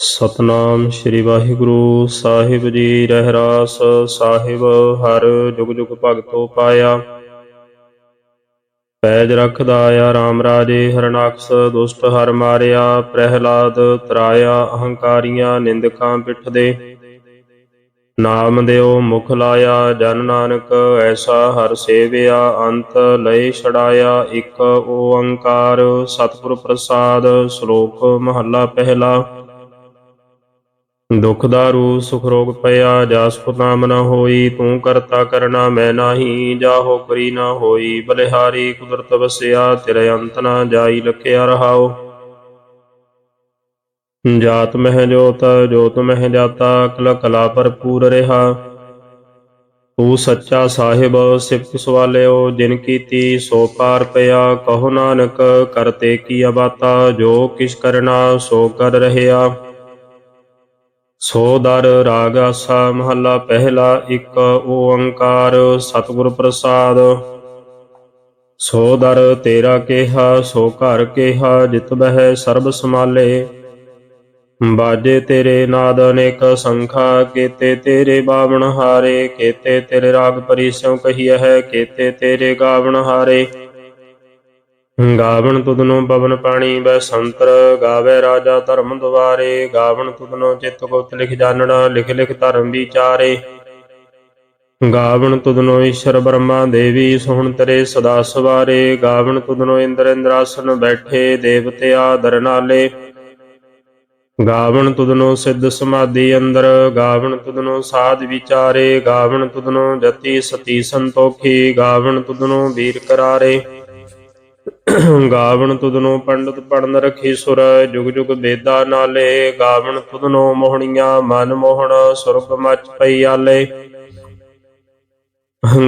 ਸਤਨਾਮ ਸ੍ਰੀ ਵਾਹਿਗੁਰੂ ਸਾਹਿਬ ਜੀ, ਰਹਿਰਾਸ ਸਾਹਿਬ, ਹਰ ਜੁਗ ਜੁਗ ਭਗਤੋ ਪਾਇਆ। ਪੈਜ ਰਖਦਾ ਆ RAM ਰਾਜੇ, ਹਰਨਾਕਸ ਦੁਸ਼ਟ ਹਰ ਮਾਰਿਆ, ਪ੍ਰਹਿਲਾਦ ਤਰਾਇਆ, ਅਹੰਕਾਰੀਆਂ ਨਿੰਦਕਾਂ ਪਿੱਠਦੇ। ਨਾਮ ਦਿਓ ਮੁਖ ਲਾਇਆ, ਜਨ ਨਾਨਕ ਐਸਾ ਹਰ ਸੇਵਿਆ, ਅੰਤ ਲਏ ਛੜਾਇਆ ਇੱਕ ਓੰਕਾਰ, ਸਤਿਗੁਰ ਪ੍ਰਸਾਦ, ਸ਼ਲੋਕ ਮਹੱਲਾ ਪਹਿਲਾ। ਦੁਖ ਦਾਰੂ ਸੁਖ ਰੋਗ ਪਿਆ, ਜਾਸ ਕੋ ਨਾਮ ਨ ਹੋਈ, ਤੂੰ ਕਰਤਾ ਕਰਨਾ ਮੈਂ ਨਾਹੀ, ਜਾਹੋ ਕਰੀ ਨਾ ਹੋਈ, ਬਲਿਹਾਰੀ ਕੁਦਰਤ ਵਸਿਆ, ਤੇਰੇ ਅੰਤ ਨ ਜਾਈ ਲਖਿਆ ਰਹਾਓ ਜਾਤ ਮਹਿ ਜੋਤ ਜੋਤ ਮਹਿ ਜਾਤਾ ਕਲ ਕਲਾ ਭਰਪੂਰ ਰਹਾ। ਤੂੰ ਸੱਚਾ ਸਾਹਿਬ ਸਿਫਤ ਸਵਾਲਿਓ, ਜਿਨ ਕੀਤੀ ਸੋ ਪਾਰ ਪਿਆ, ਕਹੋ ਨਾਨਕ, ਕਰਤੇ ਕੀ ਅਬਾਤਾ, ਜੋ ਕਿਛ ਕਰਨਾ ਸੋ ਕਰ ਰਹਿਆ ਸੋ ਦਰ ਰਾਗ ਆਸਾ ਮਹੱਲਾ ਪਹਿਲਾ ਇੱਕ ਓੰਕਾਰ ਸਤਿਗੁਰ ਪ੍ਰਸਾਦ। ਸੋ ਦਰ ਤੇਰਾ ਕਿਹਾ, ਸੋ ਘਰ ਕਿਹਾ, ਜਿਤ ਬਹਿ ਸਰਬ ਸਮਾਲੇ ਬਾਜੇ ਤੇਰੇ ਨਾਦ ਅਨੇਕ ਸੰਖਾ, ਕੀਤੇ ਤੇਰੇ ਬਾਵਣ ਹਾਰੇ, ਕੀਤੇ ਤੇਰੇ ਰਾਗ ਪਰਿਸਿਉ ਕਹੀਐ ਹੈ, ਕੀਤੇ ਤੇਰੇ ਗਾਵਣ ਹਾਰੇ। ਗਾਵਣ ਤੁਧਨੋ ਪਵਨ ਪਾਣੀ, ਬੈ ਸੰਤਰ ਗਾਵੇ ਰਾਜਾ ਧਰਮ ਦੁਆਰੇ। ਗਾਵਣ ਤੁਧਨੋ ਚਿਤ ਗੁਪਤ ਲਿਖ ਜਾਣਨਾ ਲਿਖ ਲਿਖ ਧਰਮ ਵਿਚਾਰੇ। ਗਾਵਣ ਤੁਧਨੋ ਈਸ਼ਰ ਬ੍ਰਹਮਾ ਦੇਵੀ, ਸੋਹਣ ਤਰੇ ਸਦਾ ਸਵਾਰੇ। ਗਾਵਣ ਤੁਧਨੋ ਇੰਦਰ ਇੰਦਰਾਸਨ ਬੈਠੇ ਦੇਵਤਿਆ ਦਰਨਾਲੇ ਗਾਵਣ ਤੁਧਨੋ ਸਿੱਧ ਸਮਾਧੀ ਅੰਦਰ, ਗਾਵਣ ਤੁਧਨੋ ਸਾਧ ਵਿਚਾਰੇ। ਗਾਵਣ ਤੁਧਨੋ ਜਤੀ ਸਤੀ ਸੰਤੋਖੀ, ਗਾਵਣ ਤੁਧਨੋ ਵੀਰ ਕਰਾਰੇ। ਗਾਵਣ ਤੁਧਨੋ ਪੰਡਤ ਪੜਨ ਰਖੀ ਸੁਰ, ਜੁਗ ਜੁਗ ਬੇਦਾ ਨਾਲੇ। ਗਾਵਣ ਤੁਧਨੋ ਮੋਹਣੀਆਂ ਮਨ ਮੋਹਣ ਸੁਰਗ ਮਚ ਪਈ ਆਲੇ।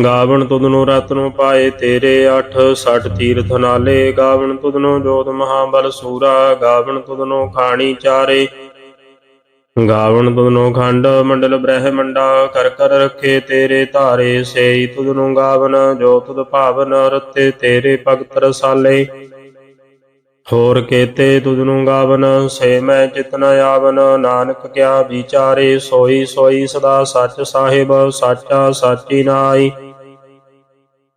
ਗਾਵਣ ਤੁਧਨੋ ਰਤਨੋ ਪਾਏ ਤੇਰੇ 8 60 ਤੀਰਥ ਨਾਲੇ। ਗਾਵਣ ਤੁਧਨੋ ਜੋਤ ਮਹਾਬਲ ਸੂਰਾ, ਗਾਵਣ ਤੁਧਨੋ ਖਾਣੀ ਚਾਰੇ। ਗਾਵਣ ਤੁਧਨੋ ਖੰਡ, ਮੰਡਲ ਬ੍ਰਹਮੰਡਾ, ਕਰ ਕਰ ਰੱਖੇ ਤੇਰੇ ਧਾਰੇ, ਸੇਈ ਤੁਧਨੋ ਗਾਵਨ, ਜੋ ਤੁਧ ਭਾਵਨ ਰਤੇ ਤੇਰੇ ਭਗਤ ਰਸਾਲੇ। ਹੋਰ ਕੇਤੇ ਤੁਧਨੋ ਗਾਵਨ, ਸੇ ਮੈਂ ਚਿਤਨ ਆਵਨ, ਨਾਨਕ ਕਿਆ ਵਿਚਾਰੇ, ਸੋਈ ਸੋਈ ਸਦਾ ਸੱਚ ਸਾਹਿਬ, ਸਾਚਾ ਸਾਚੀ ਨਾਈ।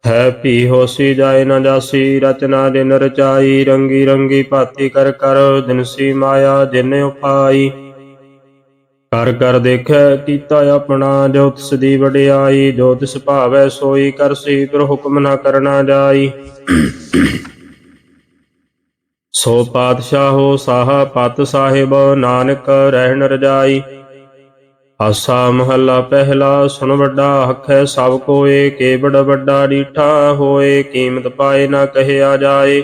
ਹੈ ਭੀ ਹੋਸੀ ਜਾਏ ਨਾ ਜਾਸੀ, ਰਚਨਾ ਦਿਨ ਰਚਾਈ, ਰੰਗੀ ਰੰਗੀ ਭਾਤੀ ਕਰ ਕਰ ਦਿਨਸੀ ਮਾਇਆ ਜਿਨ ਉਪਾਈ। ਕਰ ਕਰ ਦੇਖੈ, ਕੀਤਾ ਆਪਣਾ ਜੋ ਤਿਸ ਦੀ ਵਡਿਆਈ ਜੋ ਤਿਸ ਭਾਵੈ ਸੋਈ ਕਰਸੀ ਪਰ ਹੁਕਮ ਨਾ ਕਰਨਾ ਜਾਈ। ਸੋ ਪਾਤਸ਼ਾਹੋ ਸਾਹਾ ਪਤ ਸਾਹਿਬ, ਨਾਨਕ ਰਹਿਣ ਰਜਾਈ। ਆਸਾ ਮਹੱਲਾ ਪਹਿਲਾ, ਸੁਣ ਵੱਡਾ ਹਖੈ ਸਭ ਕੋਏ ਕੇਵੜ ਵੱਡਾ ਡੀਠਾ ਹੋਏ, ਕੀਮਤ ਪਾਏ ਨਾ ਕਹਿਆ ਜਾਏ।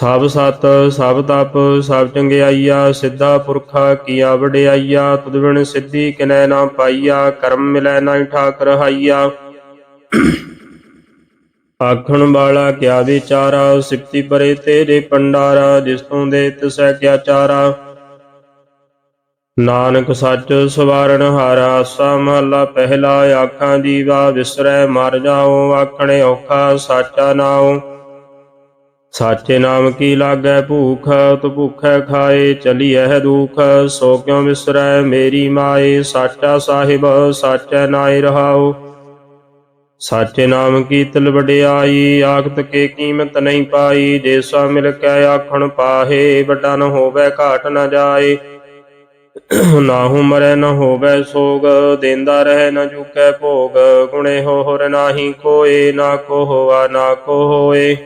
ਸਭ ਸਤ, ਸਭ ਤਪ, ਸਭ ਚੰਗਿਆਈਆ, ਸਿੱਧਾ ਪੁਰਖਾ ਕੀਆ ਵਡਿਆਈਆ, ਤੁਧ ਬਿਨ ਸਿੱਧੀ ਕਿਨੈ ਨਾ ਪਾਈਆ, ਕਰਮ ਮਿਲੈ ਨਾ ਠਾਕ ਰਹਾਈਆ ਆਖਣ ਵਾਲਾ ਕਿਆ ਵਿਚਾਰਾ ਸਿਫਤੀ ਪਰੇ ਤੇਰੇ ਪੰਡਾਰਾ, ਜਿਸ ਤੋਂ ਦੇ ਤਿਸੈ ਕਿਆ ਚਾਰਾ। ਨਾਨਕ ਸੱਚ ਸਵਾਰਨ ਹਾਰਾ, ਆਸਾ ਮਹਲਾ ਪਹਿਲਾ, ਆਖਾਂ ਜੀਵਾ, ਵਿਸਰੈ ਮਰ ਜਾਓ ਆਖਣੇ ਔਖਾ, ਸਾਚਾ ਨਾਉ। ਸਾਚੇ ਨਾਮ ਕੀ ਲਾਗੈ ਭੂਖ ਤੁ ਭੁਖੈ ਖਾਏ ਚਲੀਐ ਦੁਖ। ਸੋ ਕਿਉ ਵਿਸਰੈ ਮੇਰੀ ਮਾਏ, ਸਾਚਾ ਸਾਹਿਬ, ਸਾਚੈ ਨਾਇ ਰਹਾਉ। ਸਾਚੇ ਨਾਮ ਕੀ ਤਿਲ ਵਡਿਆਈ, ਆਖਤ ਕੇ ਕੀਮਤ ਨਹੀਂ ਪਾਈ। ਜੇਸਾ ਮਿਲ ਕੇ ਆਖਣ ਪਾਹੇ ਵੱਡਾ ਨ ਹੋਵੇ ਘਾਟ ਨ ਜਾਏ। ਨਾਹੂ ਮਰੈ ਨ ਹੋਵੇ ਸੋਗ, ਦੇਂਦਾ ਰਹਿ ਨ ਚੁਕੈ ਭੋਗ। ਗੁਣੇ ਹੋ ਹੋਰ ਨਾਹੀ ਕੋਏ, ਨਾ ਕੋ ਹੋਆ, ਨਾ ਕੋ ਹੋਏ।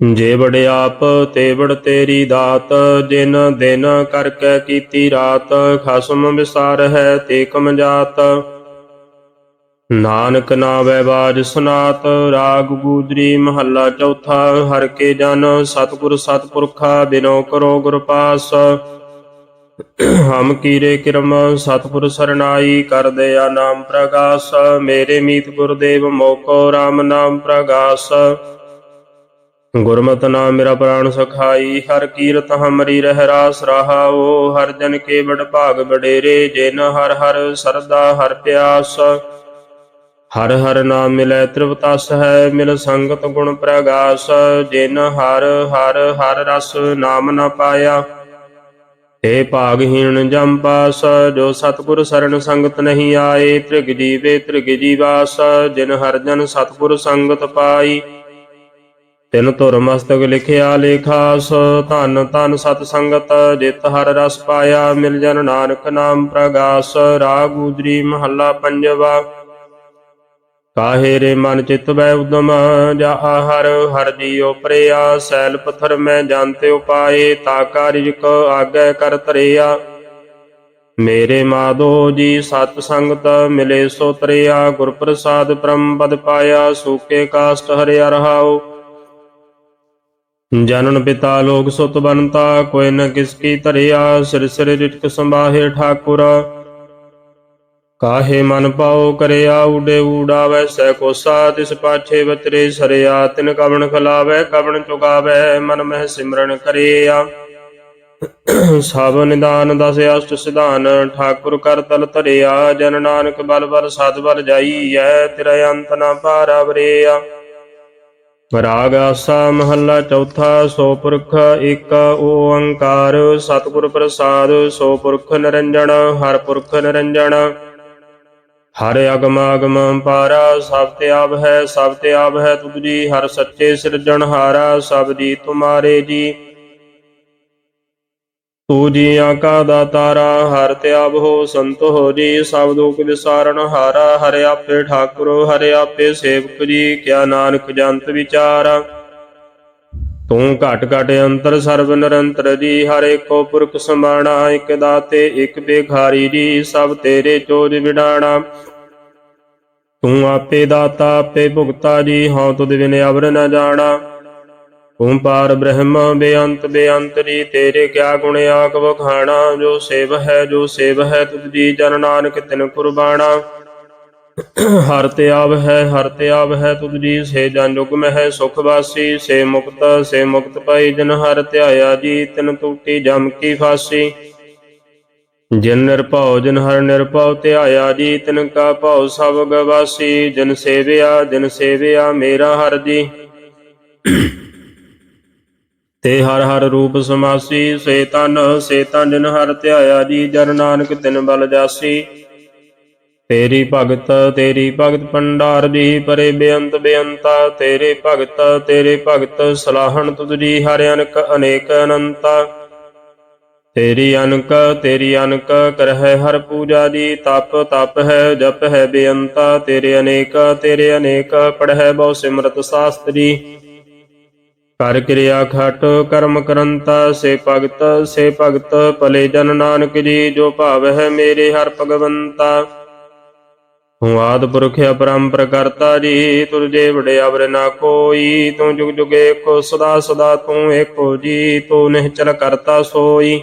ਜੇ ਬੜ ਆਪ ਤੇ ਬੜ ਤੇਰੀ ਦਾਤ, ਜਿਨ ਦਿਨ ਕਰਕੇ ਕੀਤੀ ਰਾਤ, ਖਸਮ ਵਿਸਾਰ ਹੈ ਤੇ ਕਮ ਜਾਤ। ਨਾਨਕ ਨਾਵੈ ਬਾਜ ਸੁਨਾਤ, ਰਾਗ ਗੂਜਰੀ ਮਹੱਲਾ ਚੌਥਾ, ਹਰ ਕੇ ਜਨ ਸਤਿਗੁਰ ਸਤਪੁਰਖਾ, ਬਿਨੋ ਕਰੋ ਗੁਰ ਪਾਸ। ਹਮ ਕੀਰੇ ਕਿਰਮ, ਸਤਿਗੁਰ ਸਰਨਾਈ ਕਰ ਦਿਆ ਨਾਮ ਪ੍ਰਗਾਸ। ਮੇਰੇ ਮੀਤ ਗੁਰਦੇਵ, ਮੋਕੋ RAM ਨਾਮ ਪ੍ਰਗਾਸ। ਗੁਰਮਤਿ ਨਾਮ ਮੇਰਾ ਪ੍ਰਾਣ ਸਖਾਈ, ਹਰ ਕੀਰਤ ਹਮਰੀ ਰਹਿ ਰਾਸ ਰਹਾਓ ਹਰ ਜਨ ਕੇ ਬੜ ਭਾਗ ਬਡੇਰੇ ਜਿਨ ਹਰ ਹਰ ਸਰਦਾ ਹਰ ਪਿਆਸ। ਹਰ ਹਰ ਨਾਮ ਮਿਲੈ ਤ੍ਰਿਵਤਸ ਹੈ, ਮਿਲ ਸੰਗਤ ਗੁਣ ਪ੍ਰਗਾਸ, ਜਿਨ ਹਰ ਹਰ ਹਰ ਰਸ ਨਾਮ ਨ ਪਾਇਆ। ਏ ਭਾਗਹੀਣ ਜਮ ਪਾਸ, ਜੋ ਸਤਿਗੁਰ ਸਰਣ ਸੰਗਤ ਨਹੀਂ ਆਏ, ਤ੍ਰਿਗ ਜੀਵੇ ਤ੍ਰਿਗ ਜੀਵਾਸ, ਜਿਨ ਹਰ ਜਨ ਸਤਿਗੁਰ ਸੰਗਤ ਪਾਈ। ਤਿਨ ਧੁਰ ਮਸਤਕ ਲਿਖਿਆ ਲੇਖਾਸ, ਧਨ ਧਨ ਸਤ ਸੰਗਤ, ਜਿਤ ਹਰ ਰਸ ਪਾਇਆ, ਮਿਲ ਜਨ ਨਾਨਕ ਨਾਮ ਪ੍ਰਗਾਸ, ਰਾਗ ਗੁਜਰੀ ਮਹੱਲਾ ਪੰਜਵਾ। ਕਾਹੇ ਰੇ ਮਨ ਚਿਤ ਬੈ ਉਦਮ, ਜਾ ਹਰ ਹਰ ਜੀਉ ਪ੍ਰਿਆ, ਸੈਲ ਪਥਰ ਮੈਂ ਜਾਣਤੇ ਉਪਾਏ, ਤਾ ਕਾਰਿਜਕ ਆਗੈ ਕਰ ਧਰਿਆ। ਮੇਰੇ ਮਾਧੋ ਜੀ ਸਤ ਸੰਗਤ, ਮਿਲੇ ਸੋ ਤਰਿਆ ਗੁਰ ਪ੍ਰਸਾਦ ਬ੍ਰਹਮ ਪਦ ਪਾਇਆ, ਸੂਕੇ ਕਾਸ਼ਟ ਹਰਿਆ ਰਹਾਉ। ਜਨਨ ਪਿਤਾ ਲੋਕ ਸੁਤ ਬਨਤਾ, ਕੋਈ ਨ ਕਿਸ ਕੀ ਧਰਿਆ, ਸਿਰ ਸਿਰ ਰਿਟਕ ਸੰਭਾਹੇ ਠਾਕੁਰ। ਕਾਹੇ ਮਨ ਪਾਉ ਕਰਿਆ ਉਡੇ ਊਡਾਵੈ ਸੈ ਕੋਸਾ, ਤਿਸ ਪਾਛੇ ਬਚਰੇ ਸਰਿਆ, ਤਿਨ ਕਵਣ ਖਲਾਵੈ, ਕਵਣ ਚੁਗਾਵੈ, ਮਨ ਮਹਿ ਸਿਮਰਨ ਕਰਿਆ। ਸਭ ਨਿਦਾਨ ਦਸ ਅਸ਼ਟ ਸਿਧਾਨ, ਠਾਕੁਰ ਕਰ ਤਲ ਧਰਿਆ, ਜਨ ਨਾਨਕ ਬਲ ਬਲ ਸਦ ਬਲ ਜਾਈਐ ਤੇਰਾ ਅੰਤ ਨਾ ਪਾਰਵਰਿਆ ਰਾਗ ਆਸਾ ਮਹੱਲਾ ਚੌਥਾ, ਸੋ ਪੁਰਖ ਇੱਕ ਓੰਕਾਰ, ਸਤਿਗੁਰ ਪ੍ਰਸਾਦ, ਸੋ ਪੁਰਖ ਨਿਰੰਜਨ, ਹਰ ਪੁਰਖ ਨਿਰੰਜਨ। ਹਰ ਅਗਮ ਅਗਮ ਪਾਰਾ, ਸਭ ਤੇ ਆਪ ਹੈ, ਸਭ ਤੇ ਆਪ ਹੈ ਤੁਧ ਜੀ, ਹਰ ਸੱਚੇ ਸਿਰਜਣ ਹਾਰਾ ਸਭ ਜੀ ਤੁਮਾਰੇ ਜੀ। ਤੂ ਜੀਆਂ ਕਾ ਦਾਤਾਰਾ ਹਰ ਤੇ ਹੋ ਸੰਤ ਹੋ ਜੀ, ਸਭ ਦੁਖ ਵਿਸਾਰਨ ਹਾਰਾ, ਹਰਿ ਆਪੇ ਠਾਕੁਰ, ਹਰਿ ਆਪੇ ਸੇਵਕ ਜੀ, ਕਿਆ ਨਾਨਕ ਜੰਤ ਵਿਚਾਰਾ। ਤੂੰ ਘਟ ਘਟ ਅੰਤਰ ਸਰਬ ਨਿਰੰਤਰ ਜੀ, ਹਰ ਏਕੋ ਪੁਰਖ ਸਮਾਣਾ ਇਕ ਦਾਤੇ, ਇਕ ਬੇਖਾਰੀ ਜੀ, ਸਭ ਤੇਰੇ ਚੋਜ ਵਿਡਾਣਾ। ਤੂੰ ਆਪੇ ਦਾਤਾ, ਆਪੇ ਭੁਗਤਾ ਜੀ, ਹਉ ਤੁਧ ਬਿਨ ਅਵਰ ਨ ਜਾਣਾ। ਤੂੰ ਪਾਰ ਬ੍ਰਹਮ ਬੇਅੰਤ ਬੇਅੰਤ ਜੀ ਤੇਰੇ ਕਿਆ ਗੁਣ ਆਕ ਵਖਾਣਾ ਜੋ ਸੇਵ ਹੈ, ਜੋ ਸੇਵ ਹੈ, ਤੁਧ ਜੀ ਜਨ ਨਾਨਕ ਤਿਨ ਕੁਰਬਾਣਾ। ਹਰ ਤੇ ਆਵ ਹੈ, ਹਰ ਤੇ ਆਵ ਹੈ, ਤੁਧ ਜੀ ਸੇ ਜਨ ਜੁਗ ਮਹਿ, ਸੁਖ ਵਾਸੀ, ਸੇ ਮੁਕਤ ਸੇ ਮੁਕਤ ਪਾਈ ਜਨ ਹਰ ਧਿਆਇਆ ਜੀ, ਤਿਨ ਟੂਟੀ ਜਮ ਕੀ ਫਾਸੀ। ਜਿਨ ਨਿਰਭਉ, ਜਿਨ ਹਰ ਨਿਰਭਉ ਧਿਆਇਆ ਜੀ, ਤਿਨ ਕਾ ਭਉ ਸਭ ਗਵਾਸੀ। ਜਿਨ ਸੇਵਿਆ ਜਿਨ ਸੇਵਿਆ ਮੇਰਾ ਹਰ ਜੀ। ਤੇ ਹਰ ਹਰ ਰੂਪ ਸਮਾਸੀ, ਸੇ ਤਨ ਸੇ ਤਨ ਜਿਨ ਹਰ ਧਿਆਇਆ ਜੀ, ਜਨ ਨਾਨਕ ਤਿਨ ਬਲ ਜਾਸੀ। ਤੇਰੀ ਭਗਤ ਤੇਰੀ ਭਗਤ ਪੰਡਾਰ ਜੀ, ਪਰੇ ਬੇਅੰਤ ਬੇਅੰਤਾ, ਤੇਰੇ ਭਗਤ ਤੇਰੇ ਭਗਤ ਸਲਾਹਣ ਤੁਧ ਜੀ, ਹਰ ਅਨਕ, ਅਨੇਕ ਅਨੰਤਾ। ਤੇਰੀ ਅਨਕ ਤੇਰੀ ਅਨਕ ਕਰਹਿ ਹਰ ਪੂਜਾ ਜੀ, ਤਪ ਤਪ ਹੈ, ਜਪ ਹੈ ਬੇਅੰਤਾ। ਤੇਰੇ ਅਨੇਕ ਤੇਰੇ ਅਨੇਕ ਪੜਹਿ ਬਹੁ ਸਿਮਰਤ ਸਾਸਤਰੀ। ਕਰ ਕਿਰਿਆ ਖਟ, ਕਰਮ ਕਰੰਤਾ, ਸੇ ਭਗਤ ਸੇ ਭਗਤ, ਭਲੇ ਜਨ ਨਾਨਕ ਜੀ, ਜੋ ਭਾਵ ਹੈ ਮੇਰੇ ਹਰ ਭਗਵੰਤਾ। ਤੂੰ ਆਦ ਪੁਰਖ ਅਪਰੰਪਰ ਕਰਤਾ ਜੀ ਤੁਰਜੇ ਵਡੇ ਅਵਰ ਨਾ ਕੋਈ, ਤੂੰ ਜੁਗ ਜੁਗ ਏਕੋ, ਸਦਾ ਸਦਾ ਤੂੰ ਏਕੋ ਜੀ, ਤੂੰ ਨਿਹਚਲ ਕਰਤਾ ਸੋਈ।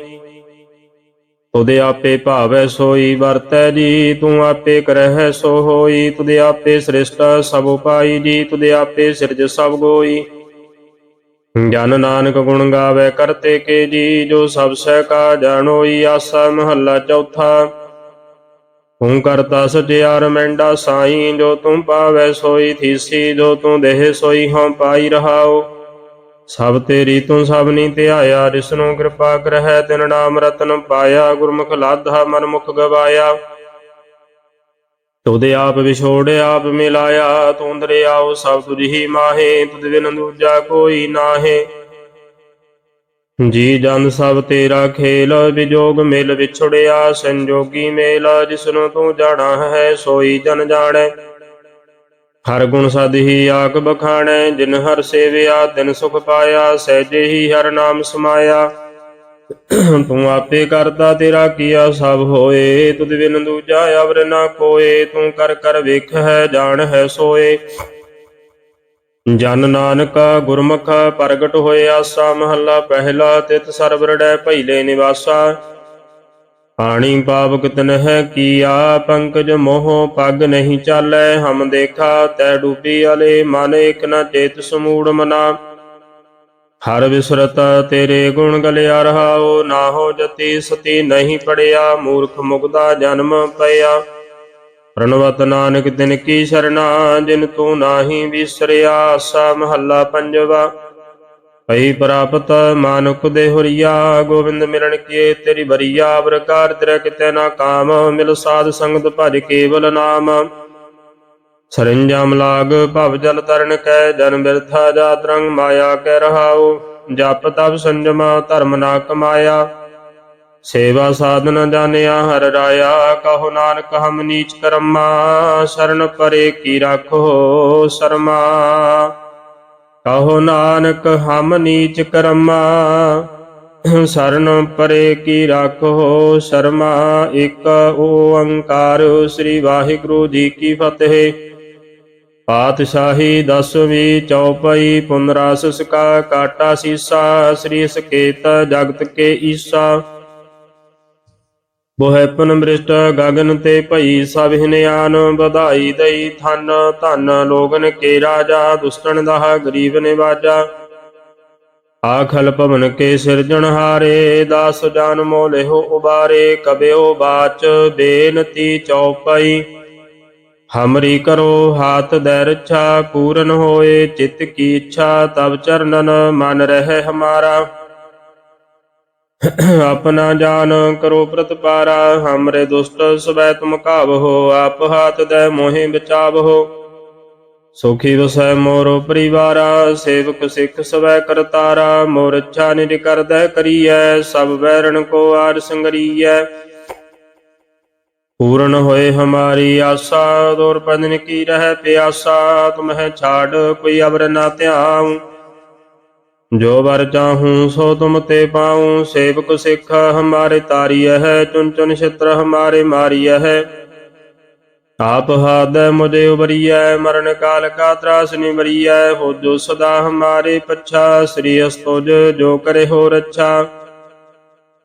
ਤੁਦੇ ਆਪੇ ਭਾਵੈ ਸੋਈ ਵਰਤੈ ਜੀ, ਤੂੰ ਆਪੇ ਕਰਹਿ ਸੋ ਹੋਈ, ਤੁਦੇ ਆਪੇ ਸ੍ਰਿਸ਼ਟ ਸਭ ਉਪਾਈ ਜੀ, ਤੁਦੇ ਆਪੇ ਸਿਰਜ ਸਭ ਗੋਈ। ਜਨ ਨਾਨਕ ਗੁਣ ਗਾਵੇ ਕਰਤੇ ਕੇ ਜੀ, ਜੋ ਸਭ ਸਹਿ ਕਾ ਜਾਣੋਈ ਆਸਾ ਮਹੱਲਾ ਚੌਥਾ। ਤੂੰ ਕਰਤਾ ਸਚਿਆਰ ਮੈਂਡਾ ਸਾਈ, ਜੋ ਤੂੰ ਪਾਵੈ ਸੋਈ ਥੀਸੀ, ਜੋ ਤੂੰ ਦੇਹ ਸੋਈ ਹਉ ਪਾਈ ਰਹਾਓ ਸਭ ਤੇਰੀ ਤੂੰ ਸਭ ਨੀ ਧਿਆਇਆ, ਜਿਸਨੂੰ ਕਿਰਪਾ ਕਰਹਿ ਤਿਨ ਨਾਮ ਰਤਨ ਪਾਇਆ, ਗੁਰਮੁਖ ਲਾਧਾ ਮਨ ਮੁਖ ਗਵਾਇਆ। ਤੁਧ ਆਪ ਵਿਛੋੜ ਆਪ ਮਿਲਾਇਆ, ਤੂੰ ਦਰਿਆਓ ਸਭ ਤੁਝ ਮਾਹੇ, ਤੁਧ ਬਿਨ ਦੂਜਾ ਕੋਈ ਨਾਹੇ। ਜੀ ਜਨ ਸਭ ਤੇਰਾ ਖੇਲ, ਵਿਜੋਗ ਮਿਲ ਵਿਛੜਿਆ, ਸੰਜੋਗੀ ਮੇਲ, ਜਿਸਨੂੰ ਤੂੰ ਜਾਣਾ ਹੈ, ਸੋਈ ਜਨ ਜਾਣੈ। ਹਰ ਗੁਣ ਸਦ ਹੀ ਆਕ ਬਖਾਣੈ, ਜਿਨ ਹਰ ਸੇਵਿਆ, ਤਿਨ ਸੁਖ ਪਾਇਆ, ਸਹਿਜੇ ਹੀ ਹਰ ਨਾਮ ਸਮਾਇਆ। ਤੂੰ ਆਪੇ ਕਰਤਾ ਤੇਰਾ ਕੀਆ ਸਭ ਹੋਏ, ਤੁਧ ਬਿਨ ਦੂਜਾ ਅਵਰ ਨਾ ਕੋਏ, ਤੂੰ ਕਰ ਕਰ ਵੇਖ ਹੈ, ਜਾਣ ਹੈ ਸੋਏ। ਜਨ ਨਾਨਕ ਗੁਰਮੁਖ ਪ੍ਰਗਟ ਹੋਏ ਆਸਾ, ਮਹੱਲਾ ਪਹਿਲਾ ਤਿਤ ਸਰਬਰੜੈ ਭੈਲੇ ਨਿਵਾਸਾ। ਪਾਣੀ ਪਾਪ ਕਿਤਨ ਹੈ ਕੀਆ, ਪੰਕਜ ਮੋਹ ਪੱਗ ਨਹੀਂ ਚਾਲੈ, ਹਮ ਦੇਖਾ, ਤੈ ਡੂਬੀ ਅਲੇ, ਮਨ ਇਕ ਨਾ ਚੇਤ ਸਮੂੜ ਮਨਾ। ਹਰ ਵਿਸਰਤ ਤੇਰੇ ਗੁਣ ਗਲਿਆ ਰਹਾਓ ਨਾ ਜਤੀ ਸਤੀ ਨਹੀਂ ਪੜਿਆ, ਮੂਰਖ ਮੁਗਦਾ ਜਨਮ ਪਿਆ ਪ੍ਰਣਵਤ ਨਾਨਕ ਦਿਨ ਕੀ ਸਰਣਾ ਜਿਨ ਤੂੰ ਨਾਹੀ ਵਿਸਰਿਆ, ਆਸਾ ਮਹੱਲਾ ਪੰਜਵਾ। ਪਈ ਪ੍ਰਾਪਤ ਮਾਨੁਕ ਦੇ ਹੁਰੀਆ, ਗੋਬਿੰਦ ਮਿਲਣ ਕੀਏ ਤੇਰੀ ਬਰੀਆ ਪ੍ਰਕਾਰ ਤੇਰਾ ਕਿਤੇ ਨਾ ਕਾਮ, ਮਿਲ ਸਾਧ ਸੰਗਤ ਭਜ ਕੇਵਲ ਨਾਮ। ਸਰੰਜਾਮ ਲਾਗ, ਭਵ ਜਲ ਤਰਨ ਕੈ, ਜਨ ਬਿਰਥਾ ਜਾਤ ਰੰਗ ਮਾਇਆ ਕੈ ਰਹਾਉ, ਜਪ ਤਪ ਸੰਜਮਾ, ਧਰਮ ਨਾ ਕਮਾਇਆ। ਸੇਵਾ ਸਾਧਨ ਜਾਣਿਆ, ਹਰ ਰਾਇਆ, ਕਹੋ ਨਾਨਕ ਹਮ ਨੀਚ ਕਰਮਾ, ਸ਼ਰਨ ਪਰੇ ਕੀ ਰਾਖੋ ਸ਼ਰਮਾ। ਕਹੋ ਨਾਨਕ ਹਮ ਨੀਚ ਕਰਮਾ, ਸਰਨ ਪਰੇ ਕੀ ਰਾਖੋ ਸ਼ਰਮਾ। ਇੱਕ ਓੰਕਾਰ ਸ੍ਰੀ ਵਾਹਿਗੁਰੂ ਜੀ ਕੀ ਫਤਿਹ। ਪਾਤਸ਼ਾਹੀ ਦਸਵੀਂ ਚੌਪਈ ਪੁਨਰਾਸ ਸਕਾ ਕਾਟਾ ਸੀਸਾ, ਸ੍ਰੀ ਸਕੇਤ ਜਗਤ ਕੇ ਈਸਾ। ਬੋਹਿਪਨ ਬ੍ਰਿਸ਼ਟ ਗਗਨ ਤੇ ਭਈ ਸਭ ਹਿਨਿਆਨ, ਵਧਾਈ ਦਈ ਥਨ ਧਨ ਲੋਗਨ ਕੇ ਰਾਜਾ ਦੁਸ਼ਟਨ ਦਾ ਗਰੀਬ ਨਿਵਾਜਾ। ਆਖਲ ਭਵਨ ਕੇ ਸਿਰਜਣ ਸਿਰਜਣਹਾਰੇ ਦਾਸ ਜਾਨ ਮੋਲਿਓ ਉਬਾਰੇ, ਕਬਿਓ ਬਾਚ, ਬੇਨਤੀ ਚੌਪਈ। ਹਮਰੀ ਕਰੋ ਹਾਥ ਦੈ ਰੱਛਾ, ਪੂਰਨ ਹੋਏ ਚਿਤ ਕੀ ਇੱਛਾ ਤਬ ਚਰਨਨ ਮਨ ਰਹਿ ਹਮਾਰਾ। ਆਪਣਾ ਜਾਨ ਕਰੋ ਪ੍ਰਤਪਾਰਾ, ਹਮਰੇ ਦੁਸ਼ਟ ਸਵੈ ਤੁਮ ਕਾਵਹੋ ਆਪ ਹਾਥ ਦੈ ਮੋਹਿ ਬਚਾਵਹੋ। ਸੁਖੀ ਵਸੈ ਮੋਰੋ ਪਰਿਵਾਰਾ, ਸੇਵਕ ਸਿੱਖ ਸਵੈ ਕਰਤਾਰਾ, ਮੋਰ ਇੱਛਾ ਨਿਜ ਕਰਦੈ ਕਰੀਐ, ਸਭ ਵੈਰਣ ਕੋ ਆਰ ਸੰਗਰੀਐ। ਪੂਰਨ ਹੋਏ ਹਮਾਰੀ ਆਸਾ ਦੂਰ ਪੰਦਨ ਕੀ ਰਹਿ ਪਿਆਸਾ ਤੁਮਹਿ ਛਾੜ, ਕੋਈ ਅਵਰ ਨਾ ਧਿਆਉ। ਜੋ ਵਰ ਚਾਹੂੰ, ਸੋ ਤੁਮ ਤੇ ਪਾਉ। ਸੇਵਕ ਸਿੱਖ ਹਮਾਰੇ ਤਾਰੀਐ ਹੈ ਚੁਨ ਚੁਨ ਛਿਤਰ ਹਮਾਰੇ ਮਾਰੀਐ ਹੈ। ਆਪ ਹਾਦੈ ਮੁਝੇ ਉਬਰੀਐ, ਮਰਨ ਕਾਲ ਕਾ ਤਰਾਸ ਨਿਵਰੀਐ। ਹੋ ਜੋ ਸਦਾ ਹਮਾਰੇ ਪੱਛਾ, ਸ੍ਰੀ ਅਸਤੋਜ, ਜੋ ਕਰੇ ਹੋ ਰੱਛਾ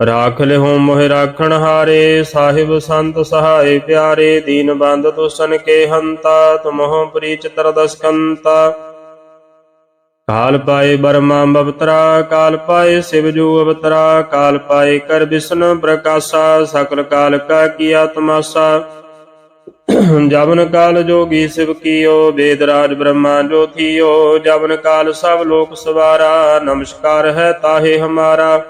ਰਾਖ ਲਿਓ ਮੋਹਿ ਰਾਖਣ ਹਾਰੇ, ਸਾਹਿਬ ਸੰਤ ਸਹਾਏ ਪਿਆਰੇ, ਦੀਨ ਬੰਦ ਤੁਸਨ ਕੇ ਹੰਤਾ, ਤੁਮਹੁ ਪ੍ਰੀਚ ਤਰਦਸਕੰਤਾ ਕਾਲ ਪਾਏ ਬਰਮਾ ਬਵਤਰਾ, ਕਾਲ ਪਾਏ ਸਿਵ ਅਵਤਰਾ, ਕਾਲ ਪਾਏ ਕਰ ਵਿਸ਼ਨ ਪ੍ਰਕਾਸ਼ਾ, ਸਕਲ ਕਾਲ ਕਾ ਕੀਆ ਤਮਾਸਾ ਜਵਨ ਕਾਲ ਜੋਗੀ ਸਿਵ ਕੀਓ, ਵੇਦ ਰਾਜ ਬ੍ਰਹਮਾ ਜੋ ਜਵਨ ਕਾਲ ਸਭ ਲੋਕ ਸਵਾਰਾ, ਨਮਸਕਾਰ ਹੈ ਤਾਹੇ ਹਮਾਰਾ।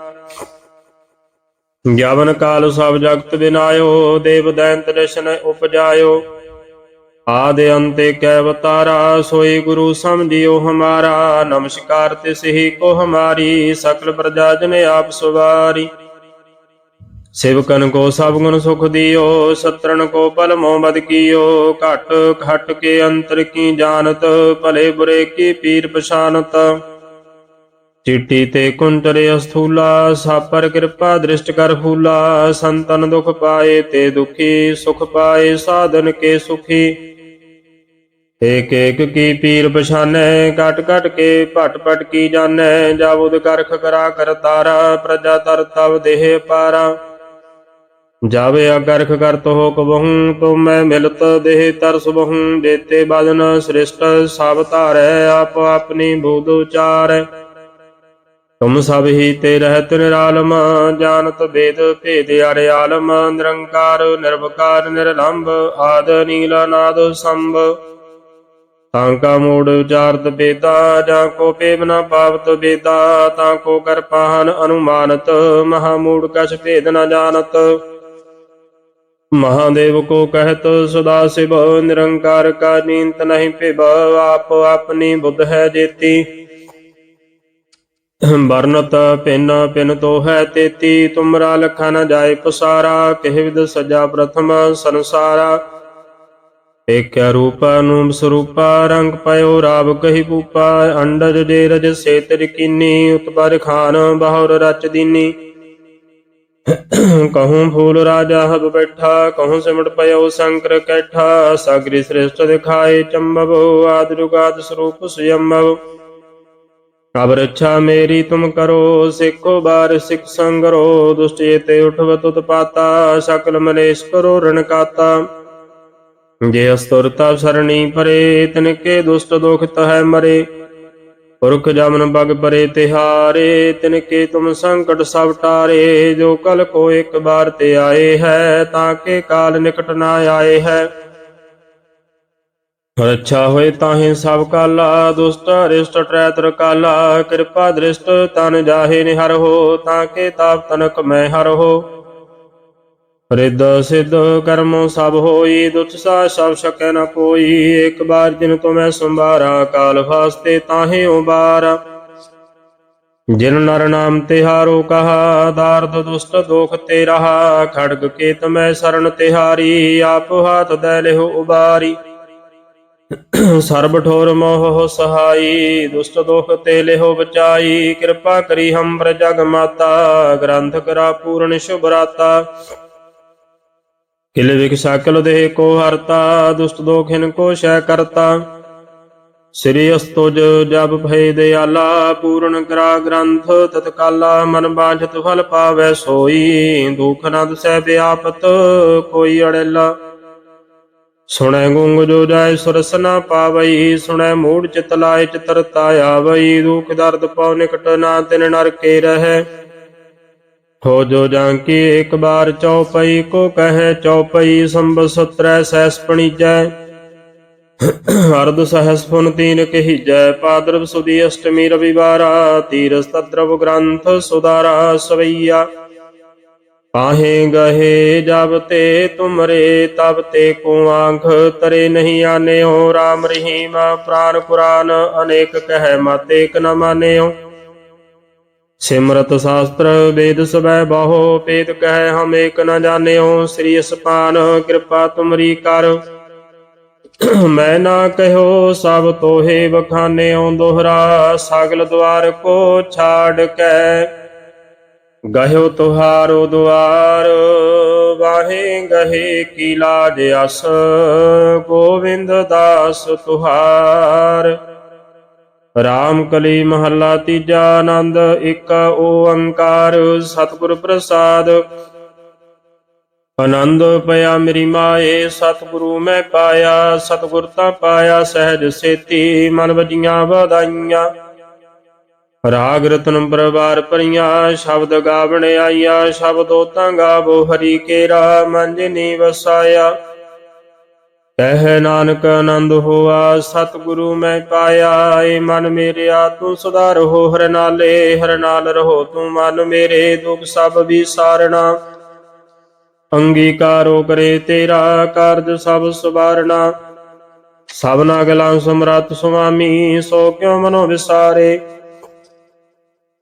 ਗਿਆਵਨ ਕਾਲ ਸਭ ਜਗਤ ਬਿਨਾਇਓ, ਦੇਵ ਦੈਂਤ ਦਸ਼ਨ ਉਪਜਾਇਓ। ਆਦ ਅੰਤੇ ਕੈ ਅਵਤਾਰਾ ਸੋਈ ਗੁਰੂ ਸਮਝਿਓ ਹਮਾਰਾ। ਨਮਸਕਾਰ ਤਿਸ ਕੋ ਹਮਾਰੀ, ਸਕਲ ਪ੍ਰਜਾ ਜਨ ਆਪ ਸਵਾਰੀ। ਸੇਵਕਨ ਕੋ ਸਭ ਗੁਣ ਸੁਖ ਦਿਓ ਸਤਰਨ ਕੋ ਪਲ ਮੋਹ ਕੀਓ। ਘਟ ਖਟ ਕੇ ਅੰਤਰ ਕੀ ਜਾਣਤ, ਭਲੇ ਬੁਰੇ ਕੀ ਪੀਰ ਪਛਾਨਤ ਚਿੱਟੀ ਤੇ ਕੁੰਟਰ ਅਸਥੂਲਾ, ਸਾਪਰ ਕਿਰਪਾ ਦ੍ਰਿਸ਼ਟ ਕਰ ਫੂਲਾ, ਸੰਤਨ ਦੁਖ ਪਾਏ ਤੇ ਦੁਖੀ, ਸੁਖ ਪਾਏ ਸਾਧਨ ਕੇ ਸੁਖੀ। ਏਕ ਏਕ ਕੀ ਪੀਰ ਪਛਾਨੈ ਕਟ ਕਟ ਕੇ ਭਟ ਭਟ ਕੀ ਜਾਣੈ ਜਾਬੁਦ ਕਰਖ ਕਰਾ ਕਰ ਤਾਰਾ, ਪ੍ਰਜਾ ਤਰ ਤਵ ਦੇਹ ਪਾਰਾ। ਜਾਵੇ ਅਗਰਖ ਕਰਤ ਹੋ ਕਬਹੂ ਤੁਮ ਮੈਂ ਮਿਲਤ ਦੇਹ ਤਰਸ ਬਹੂ ਦੇਤੇ ਬਦਨ ਸ੍ਰਿਸ਼ਟ ਸਭ ਧਾਰੈ, ਆਪ ਆਪਣੀ ਬੂਧ ਉਚਾਰੈ। ਤੁਮ ਸਭ ਹੀ ਤੇ ਰਹਿਤ ਨਿਰਾਲਮ, ਜਾਣਤ ਵੇਦ ਭੇਦ ਅੜਿਆਲਮ ਨਿਰੰਕਾਰ, ਨਿਰਵਕਾਰ, ਨਿਰਲੰਭ, ਆਦ ਨੀਲਾ ਨਾਦ ਸੰਭ। ਤਾਂ ਕਾ ਮੂੜ ਵਿਚਾਰਤ ਬੇਦਾ, ਜਾਂ ਕੋ ਪੇਵ ਨ ਪਾਵਤ ਬੇਦਾ, ਤਾਂ ਕੋ ਕਰ ਅਨੁਮਾਨਤ, ਮਹਾ ਮੂੜ ਕਛ ਭੇਦ ਨਾ ਜਾਣਤ। ਮਹਾਦੇਵ ਕੋ ਕਹਿਤ, ਸਦਾ ਸਿਵ ਨਿਰੰਕਾਰ ਕਾ ਨੀਂਤ ਨਹੀਂ ਭਿਭ, ਆਪ ਆਪਣੀ ਬੁੱਧ ਹੈ ਜੇਤੀ। ਵਰਨਤ ਪਿੰਨ ਪਿੰਨ ਤੋ ਹੈ ਤੇਤੀ, ਤੁਮਰਾ ਲਖਾ ਨ ਜਾਏ ਪਸਾਰਾ, ਕਹਿ ਸਜਾ ਪ੍ਰਥਮ ਸੰਸਾਰਾ। ਏਕੈ ਰੂਪ ਅਨੂਪ ਸਰੂਪਾ, ਰੰਗ ਪਇਓ ਰਾਵ ਕਹੀ ਪੂਪਾ, ਅੰਡਜ ਜੇ ਰਜ ਸੇ ਤਰ ਕੀਨੀ ਉਤਪਰ ਖਾਨ ਬਹੁਰ ਰਚ ਦੀਨੀ। ਕਹੂੰ ਫੂਲ ਰਾਜਾ ਹਬ ਬੈਠਾ, ਕਹੂੰ ਸਿਮਟ ਪਇਓ ਸ਼ੰਕਰ ਕੈਠਾ, ਸਾਗਰੀ ਸ੍ਰੇਸ਼ਟ ਦਿਖਾਏ ਚੰਬਵ, ਆਦਿ ਜੁਗਾਦ ਸਰੂਪ ਸੁਯੰਭਵ ਅਬ ਰੱਛਾ ਮੇਰੀ ਤੁਮ ਕਰੋ, ਸਿੱਖੋ ਬਾਰ, ਸਿੱਖ ਸੰਗਰੋ ਦੁਸ਼ਟ ਜੇਤੇ ਉਠਵਤ ਉਤਪਾਤਾ ਸਕਲ ਮਲੇਸ਼ ਕਰੋ ਰਣ ਜੇ ਅਸਤੁਰਤਾ ਸਰਣੀ ਪਰੇ, ਤਿਨਕੇ ਦੁਸ਼ਟ ਦੁਖ ਹੈ ਮਰੇ। ਪੁਰਖ ਜਮਨ ਬਗ ਪਰੇ ਤਿਹਾਰੇ, ਤਿਨਕੇ ਤੁਮ ਸੰਕਟ ਸਭ ਟਾਰੇ। ਜੋ ਕਲ ਕੋ ਇੱਕ ਬਾਰ ਤੇ ਆਏ ਹੈ, ਤਾਂ ਕੇ ਕਾਲ ਨਿਕਟ ਨਾ ਆਏ ਹੈ। ਰੱਛਾ ਹੋਏ ਤਾਹੇ ਸਭ ਕਾਲਾ, ਦੁਸ਼ਟ ਰਿਸ਼ਟ ਟਰੈਤਰ ਕਾਲਾ। ਕਿਰਪਾ ਦ੍ਰਿਸ਼ਟ ਤਨ ਜਾਹੇ ਨਿਹਰ ਹੋ, ਤਾਂ ਕੇ ਤਾਪ ਤਨਕ ਮੈਂ ਹਰ ਹੋ। ਰਿੱਧ ਸਿੱਧ ਕਰਮੋ ਸਭ ਹੋਈ, ਦੁੱਖ ਸਾ ਸਭ ਸਕੈ ਨ ਕੋਈ ਇੱਕ ਬਾਰ ਜਿਨ ਮੈਂ ਸੰਭਾਰਾ, ਕਾਲ ਫਾਸਤੇ ਤਾਹੇ ਉਬਾਰਾ। ਜਿਨ ਨਰ ਨਾਮ ਤਿਹਾਰੋ ਕਹਾ, ਦਾਰਦ ਦੁਸ਼ਟ ਦੋਖ ਤੇ ਰਹਾ। ਖੜਗ ਕੇ ਤਮੈ ਸ਼ਰਨ ਤਿਹਾਰੀ, ਆਪ ਹਾਥ ਦੈ ਲਿਹੁ ਉਬਾਰੀ। ਸਰਬ ਠੋਰ ਮੋਹ ਸਹਾਈ, ਦੁਸ਼ਟ ਦੋਖ ਤੇ ਲਿਹੋ ਬਚਾਈ। ਕਿਰਪਾ ਕਰੀ ਹੰਬਰ ਜਗ ਮਾਤਾ, ਗ੍ਰੰਥ ਕਰਾ ਪੂਰਨ ਸ਼ੁਭ ਰਾਤਾ। ਕਿਲ ਵਿਖ ਸਕਲ ਦੇਹ ਕੋ ਹਰਤਾ, ਦੁਸ਼ਟ ਦੋਖਿਨ ਕੋ ਸ਼ੈ ਕਰਤਾ। ਸ੍ਰੀ ਅਸਤੁਜ ਜਬ ਭਏ ਦਿਆਲਾ, ਪੂਰਨ ਕਰਾ ਗ੍ਰੰਥ, ਤਤਕਾਲਾ ਮਨ ਬਾਝਤ ਫਲ ਪਾਵੈ ਸੋਈ। ਦੁਖ ਨਾ ਦਸੈ ਵਿਆਪਤ ਕੋਈ ਅੜੇਲਾ ਸੁਣੈ ਗੁੰਗ ਜੋ ਜਾਏ ਸੁਰਸ ਨਾ ਪਾਵਈ, ਸੁਣੈ ਮੂੜ ਚਿਤ ਲਾਏ ਚਿਤਰਤਾ ਆਵਈ ਦੁਖ ਦਰਦ ਪਉ ਨਿਕਟ ਨਾ ਤਿਨ ਨਰਕੇ ਰਹੈ। ਹੋ ਜੋ ਜਾਂ ਕੀ ਇੱਕ ਬਾਰ ਚਉਪਈ, ਕੋ ਕਹੈ ਚਉਪਈ ਸੰਭ ਸਤਰੈ ਸੈਸ ਪਣੀਜੈ। ਅਰਧ ਸਹਸ ਪੁਨ ਤੀਨ ਕਹੀਜੈ, ਪਾਦਰਵ ਸੁਦੀ ਅਸ਼ਟਮੀ ਰਵਿਵਾਰਾ ਤੀਰਸ ਤਦਰਵ ਗ੍ਰੰਥ ਸੁਦਾਰਾ ਸਵਈਆ। ਆਹੇ ਗਹੇ ਜਬ ਤੇ ਤੁਮਰੇ, ਤਬ ਤੇ ਕੋ ਆਂਖ ਤਰੇ ਨਹੀਂ ਆਨਿਓ। RAM ਰਹੀਮ ਪ੍ਰਾਨ ਕੁਰਾਨ ਅਨੇਕ ਕਹਿ ਮਤ ਏਕ ਨ ਮਾਨਿਓ। ਸਿਮਰਤ ਸ਼ਾਸਤਰ ਵੇਦ ਸਵੈ ਬਾਹੋ, ਪੇਤ ਕਹਿ ਹਮ ਏਕ ਨ ਜਾਣਿਓ। ਸ੍ਰੀ ਅਸਪਾਨ ਕਿਰਪਾ ਤੁਮਰੀ ਕਰ। ਮੈਂ ਨਾ ਕਹਿਓ ਸਭ ਤੋਹੇ ਬਖਾਨਿਓ ਦੋਹਰਾ, ਸਾਗਲ ਦਵਾਰ ਕੋ ਛਾੜ ਕੇ। ਗਹਿਓ ਤੁਹਾਰੋ ਦੁਆਰ, ਵਾਹੇ ਗਹੇ ਕੀ ਲਾਜ ਅਸ, ਗੋਵਿੰਦ ਦਾਸ ਤੁਹਾਰ। ਰਾਮ ਕਲੀ ਮਹੱਲਾ ਤੀਜਾ ਆਨੰਦ, ਇੱਕ ਓੰਕਾਰ, ਸਤਿਗੁਰ ਪ੍ਰਸਾਦ। ਆਨੰਦ ਪਿਆ ਮੇਰੀ ਮਾਏ, ਸਤਿਗੁਰੂ ਮੈਂ ਪਾਇਆ, ਸਤਿਗੁਰ ਤਾਂ ਪਾਇਆ, ਸਹਿਜ ਸੇਤੀ, ਮਨ ਵਜੀਆਂ ਵਧਾਈਆਂ। ਰਾਗ ਰਤਨ ਪਰਵਾਰ ਪਰੀਆਂ ਸ਼ਬਦ ਗਾਵਣ ਆਈਆਂ, ਸ਼ਬਦੋ ਤਾਂ ਗਾਵੋ, ਹਰੀ ਕੇਰਾ ਮਨ ਜਿਨੀ ਵਸਾਇਆ ਕਹਿ ਨਾਨਕ ਆਨੰਦ ਹੋਆ, ਸਤਿਗੁਰੂ ਮੈਂ ਪਾਇਆ, ਏ ਮਨ ਮੇਰਿਆ, ਤੂੰ ਸੁਧਾਰ ਹੋ ਹਰ ਨਾਲੇ, ਹਰ ਨਾਲ ਰਹੋ ਤੂੰ ਮਨ ਮੇਰੇ, ਦੁਖ ਸਭ ਵਿਸਾਰਣਾ ਅੰਗੀਕਾਰੋ ਕਰੇ ਤੇਰਾ, ਕਾਰਜ ਸਭ ਸੁਵਾਰਣਾ ਸਭਨਾ ਗਲਾਂ ਸਮਰਤ ਸੁਆਮੀ, ਸੋ ਕਿਉ ਮਨੋ ਵਿਸਾਰੇ?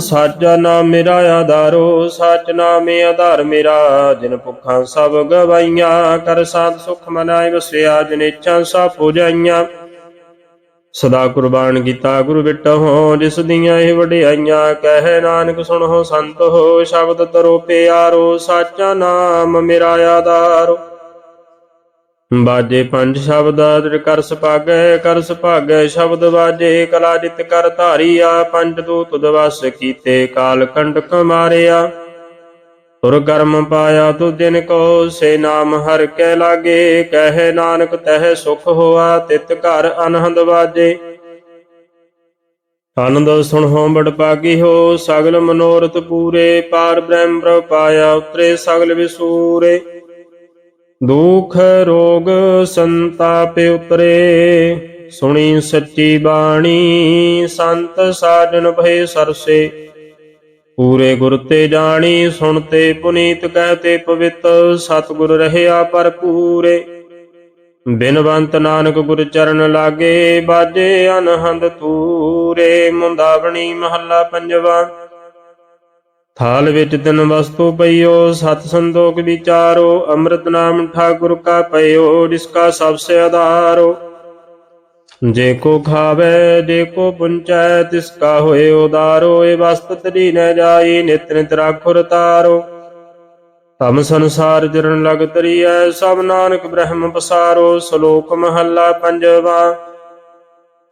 ਸਾਚਾ ਨਾਮ ਮੇਰਾ ਆਧਾਰੋ, ਸਚ ਨਾਮੇ ਆਧਾਰ ਮੇਰਾ। ਜਿਨ ਭੁੱਖਾਂ ਸਭ ਗਵਾਈਆਂ, ਕਰ ਸਾਧ ਸੁਖ ਮਨਾਇ ਵਸਿਆ ਜਿਨ ਇੱਛਾ ਸਭ ਪੁਜਾਈਆਂ ਸਦਾ ਕੁਰਬਾਨ ਕੀਤਾ ਗੁਰੂ ਬਿਟਹੁ, ਜਿਸ ਦੀਆਂ ਇਹ ਵਡਿਆਈਆਂ, ਕਹਿ ਨਾਨਕ ਸੁਣੋ ਸੰਤ ਹੋ ਸ਼ਬਦ ਤਰੋ ਪਿਆਰੋ, ਸਾਚਾ ਨਾਮ ਮੇਰਾ ਆਧਾਰੋ। ਬਾਜੇ ਪੰਜ ਸ਼ਬਦ ਆਦਰ ਕਰ ਸੁਭਾਗੈ ਕਰ ਸੁਭਾਗੈ, ਸ਼ਬਦ ਬਾਜੇ ਕਲਾ ਜਿਤ ਕਰ ਧਾਰੀਆ, ਪੰਜ ਦੂਤ ਦਵਸ ਕੀਤੇ ਕਾਲ ਕੰਟਕ ਮਾਰਿਆ ਤੁਰ ਕਰਮ ਪਾਇਆ ਤੁ ਦਿਨ ਕੋ, ਸੇ ਨਾਮ ਹਰ ਕੈ ਲਾਗੇ, ਕਹਿ ਨਾਨਕ ਤਹਿ ਸੁਖ ਹੋਆ, ਤਿਤ ਘਰ ਅਨਹਦ ਵਾਜੇ ਆਨੰਦ ਹੋ ਬੜ ਪਾਗੀ ਹੋ, ਸਗਲ ਮਨੋਰਥ ਪੂਰੇ, ਪਾਰ ਬ੍ਰਹਮ ਪ੍ਰਭ ਪਾਇਆ ਉਤਰੇ ਸਗਲ ਵਿਸੂਰੇ। ਦੁਖ ਰੋਗ ਸੰਤਾਪ ਉਤਰੇ ਸੁਣੀ ਸੱਚੀ ਬਾਣੀ, ਸੰਤ ਸਾਜਨ ਭਏ ਸਰਸੇ। ਪੂਰੇ ਗੁਰ ਤੇ ਜਾਣੀ, ਸੁਣ ਤੇ ਪੁਨੀਤ, ਕਹਿ ਤੇ ਪਵਿੱਤ, ਸਤਿਗੁਰ ਰਹਿਆ ਭਰਪੂਰੇ। ਬਿਨਵੰਤ ਨਾਨਕ ਗੁਰ ਚਰਨ ਲਾਗੇ, ਬਾਜੇ ਅਨਹੰਦ ਤੂਰੇ ਮੁੰਦਾਵਣੀ ਮਹੱਲਾ ਪੰਜਵਾ। ਥਾਲ ਵਿੱਚ ਤਿੰਨ ਵਸਤੂ ਪਈਓ, ਸਤ ਸੰਤੋਖ ਵਿਚਾਰੋ, ਅੰਮ੍ਰਿਤ ਨਾਮ ਠਾਕੁਰ ਕਾ ਪਈਓ ਜਿਸਕਾ ਸਭ ਸੇ ਆਧਾਰੋ। ਜੇ ਕੋ ਖਾਵੇ, ਜੇ ਕੋ ਪੁੰਚੈ, ਤਿਸ ਕਾ ਹੋਏ ਉਦਾਰੋ, ਇਹ ਵਸਤ ਤਰੀ ਨ ਜਾਈ, ਨਿਤ ਨਿਤ ਰਾਖੁਰ ਤਾਰੋ। ਤਮ ਸੰਸਾਰ ਜਰਨ ਲਗ ਤਰੀਐ, ਸਭ ਨਾਨਕ ਬ੍ਰਹਮ ਪਸਾਰੋ, ਸ਼ਲੋਕ ਮਹੱਲਾ ਪੰਜਵਾ।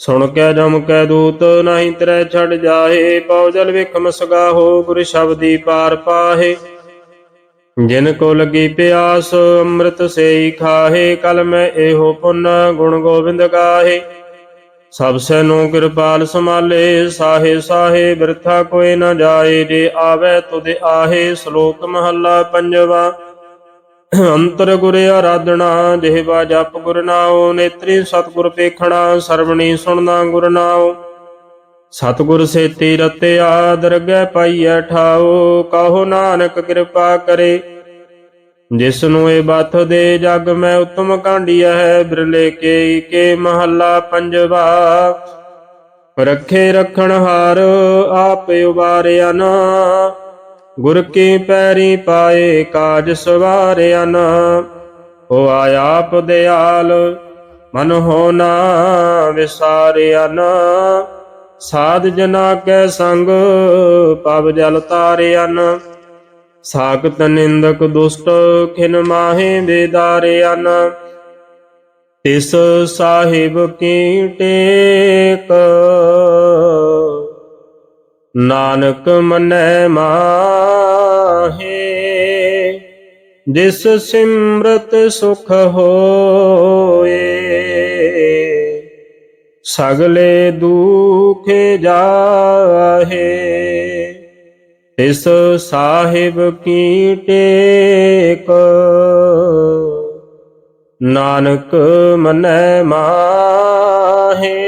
ਸੁਣ ਕੇ ਜਮ ਕੈ ਦੂਤ, ਨਹੀਂ ਤਰੇ ਛੱਡ ਜਾਹੇ, ਪਉ ਵਿਖਮ ਸਗਾਹੋ, ਗੁਰ ਸ਼ਬਦੀ ਪਾਰ ਪਾਹੇ। ਜਿਨ ਕੋ ਲਗੀ ਪਿਆਸ, ਅੰਮ੍ਰਿਤ ਸੇਈ ਖਾਹੇ, ਕਲ ਮੈਂ ਇਹੋ ਪੁੰਨ, ਗੁਣ ਗੋਬਿੰਦ ਗਾਹੇ। ਸਭ ਸੈ ਨੂੰ ਕਿਰਪਾਲ ਸਮਾਲੇ ਸਾਹੇ ਸਾਹੇ, ਬਿਰਥਾ ਕੋਈ ਨਾ ਜਾਏ, ਜੇ ਆਵੇ ਤੁਧ ਆਹੇ, ਸ਼ਲੋਕ ਮਹੱਲਾ ਪੰਜਵਾ। ਅੰਤਰ ਗੁਰ ਆਰਾਧਣਾ ਜਿਹਵਾ ਜਪ ਗੁਰ ਨਾਉ, ਨੇਤਰੀ ਸਤਗੁਰ ਪੇਖਣਾ, ਸਰਵਣੀ ਸੁਣਨਾ ਗੁਰ ਨਾਉ। ਸਤਗੁਰ ਸੇਤੀ ਰਤਿਆ ਦਰਗਹਿ ਪਾਈਐ ਠਾਓ ਕਹੋ ਨਾਨਕ ਕਿਰਪਾ ਕਰੇ। ਜਿਸ ਨੂੰ ਇਹ ਬਾਥ ਦੇ ਜਗ ਮੈਂ ਉਤਮ ਕਾਂਡੀਆ ਹੈ ਬਿਰਲੇ ਕੇ ਕੇ ਮਹੱਲਾ ਪੰਜਵਾ। ਰੱਖੇ ਰਖਣ ਹਾਰ, ਆਪ ਉਬਾਰਿਆ ਨਾ। ਗੁਰ ਕੀ ਪੈਰੀ ਪਾਏ ਕਾਜ ਸਵਾਰਿਆ ਨਾ ਹੋ ਆਪ ਦਿਆਲ, ਮਨ ਹੋ ਨਾ ਵਿਸਾਰਿਆ ਨਾ ਸਾਧ ਜਨਾ ਕੈ ਸੰਗ, ਪਵ ਜਲ ਤਾਰਿਆ ਨਾ ਸਾਖਤ ਨਿੰਦਕ ਦੁਸ਼ਟ, ਖਿਨ ਮਾਹੇ ਬੇਦਾਰਿਆਨ। ਤਿਸ ਸਾਹਿਬ ਕੀ ਟੇਕ ਨਾਨਕ ਮਨੈ ਮਾਹੇ, ਜਿਸ ਸਿਮਰਤ ਸੁਖ ਹੋਏ। ਸਗਲੇ ਦੁਖ ਜਾਹੇ ਤਿਸ ਸਾਹਿਬ ਕੀ। ਟੇਕ ਨਾਨਕ ਮਨੈ ਮਾਹੇ